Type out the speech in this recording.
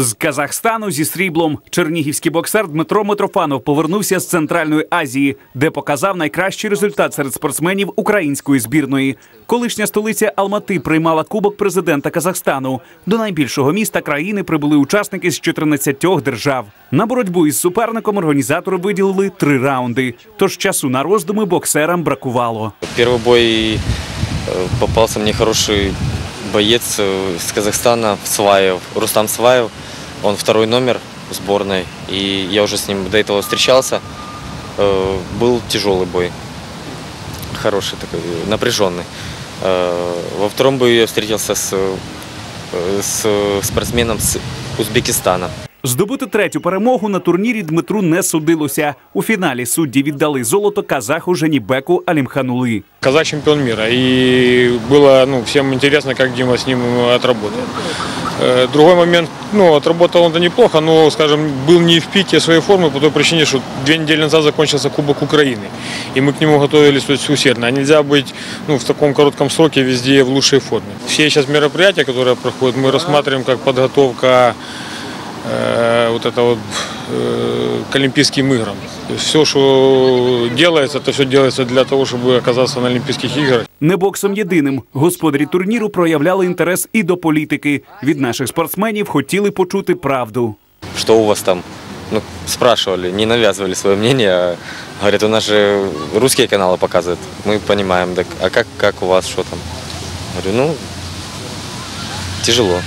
З Казахстану зі сріблом чернігівський боксер Дмитро Митрофанов повернувся з Центральної Азії, де показав найкращий результат серед спортсменів української збірної. Колишня столиця Алмати приймала кубок президента Казахстану. До найбільшого міста країни прибули учасники з 14 держав. На боротьбу із суперником організатори виділили три раунди. Тож часу на роздуми боксерам бракувало. Первый бой э, попался мне хороший боец э, из Казахстана, Сваев, Рустам Сваев. Он второй номер в сборной. И я уже с ним до этого встречался. Э, Был тяжелый бой. Хороший такой, напряженный. Э, Во втором бою я встретился с, э, с спортсменом с Узбекистана. Здобути третю перемогу на турнірі Дмитру не судилося. У фіналі судді віддали золото казаху Женібеку Алімханули. Казах чемпион мира. И было ну, всем интересно, как Дима с ним отработает. Э, Другой момент, ну, отработал он-то неплохо, но, скажем, был не в пике своей формы по той причине, что две недели назад закончился Кубок Украины. И мы к нему готовились то есть, усердно. А нельзя быть ну, в таком коротком сроке везде в лучшей форме. Все сейчас мероприятия, которые проходят, мы рассматриваем как подготовка э, вот это вот э, к Олимпийским играм. То есть все, что делается, это все делается для того, чтобы оказаться на Олимпийских играх. Не боксом єдиним. Господарі турніру проявляли інтерес і до політики. Від наших спортсменів хотіли почути правду. Что у вас там? Ну, спрашивали, не навязывали свое мнение. а Говорят, у нас же русские каналы показывают. Мы понимаем, так, а как, как у вас, что там? Говорю, ну, тяжело.